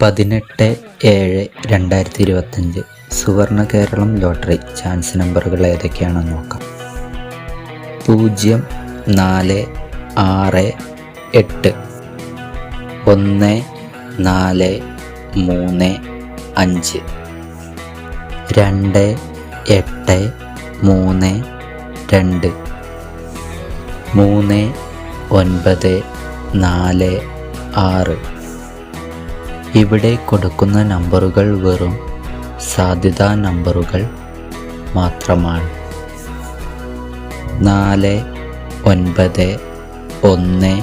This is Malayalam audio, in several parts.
പതിനെട്ട് ഏഴ് രണ്ടായിരത്തി ഇരുപത്തഞ്ച് സുവർണ കേരളം ലോട്ടറി ചാൻസ് നമ്പറുകൾ ഏതൊക്കെയാണെന്ന് നോക്കാം. പൂജ്യം നാല് ആറ് എട്ട് ഒന്ന് നാല് മൂന്ന് അഞ്ച് രണ്ട് എട്ട് മൂന്ന് രണ്ട് മൂന്ന് ഒൻപത് നാല് ആറ്. ഇവിടെ കൊടുക്കുന്ന നമ്പറുകൾ വെറും സാധ്യതാ നമ്പറുകൾ മാത്രമാണ്. നാല് ഒൻപത് ഒന്ന്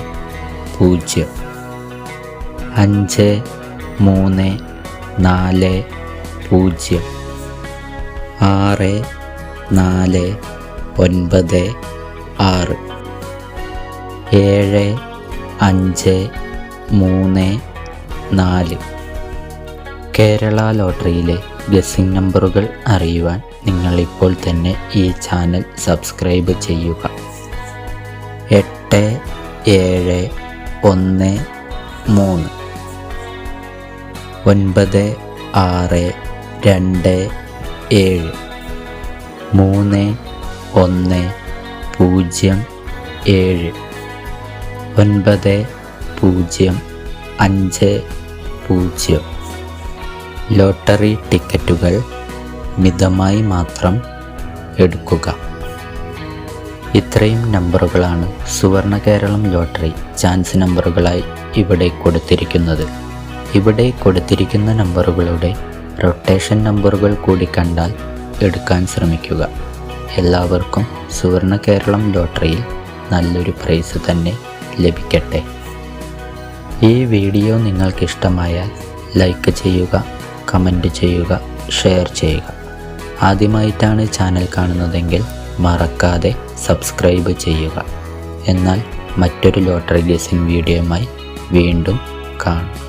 പൂജ്യം. അഞ്ച് മൂന്ന് നാല് പൂജ്യം. ആറ് നാല് ഒൻപത് ആറ്. ഏഴ് അഞ്ച് മൂന്ന് നാല്. കേരള ലോട്ടറിയിലെ ഗസിംഗ് നമ്പറുകൾ അറിയുവാൻ നിങ്ങളിപ്പോൾ തന്നെ ഈ ചാനൽ സബ്സ്ക്രൈബ് ചെയ്യുക. എട്ട് ഏഴ് ഒന്ന് മൂന്ന്. ഒൻപത് ആറ് രണ്ട് ഏഴ്. മൂന്ന് ഒന്ന് പൂജ്യം ഏഴ്. ഒൻപത് പൂജ്യം അഞ്ച് പൂജ്യം. ലോട്ടറി ടിക്കറ്റുകൾ മിതമായി മാത്രം എടുക്കുക. ഇത്രയും നമ്പറുകളാണ് സുവർണ കേരളം ലോട്ടറി ചാൻസ് നമ്പറുകളായി ഇവിടെ കൊടുത്തിരിക്കുന്നത്. ഇവിടെ കൊടുത്തിരിക്കുന്ന നമ്പറുകളുടെ റൊട്ടേഷൻ നമ്പറുകൾ കൂടി കണ്ടാൽ എടുക്കാൻ ശ്രമിക്കുക. എല്ലാവർക്കും സുവർണ കേരളം ലോട്ടറിയിൽ നല്ലൊരു പ്രൈസ് തന്നെ ലഭിക്കട്ടെ. ഈ വീഡിയോ നിങ്ങൾക്കിഷ്ടമായാൽ ലൈക്ക് ചെയ്യുക കമന്റ് ചെയ്യുക ഷെയർ ചെയ്യുക. ആദ്യമായിട്ടാണ് ചാനൽ കാണുന്നതെങ്കിൽ മറക്കാതെ സബ്സ്ക്രൈബ് ചെയ്യുക. എന്നാൽ മറ്റൊരു ലോട്ടറി ഗസിംഗ് വീഡിയോയുമായി വീണ്ടും കാണും.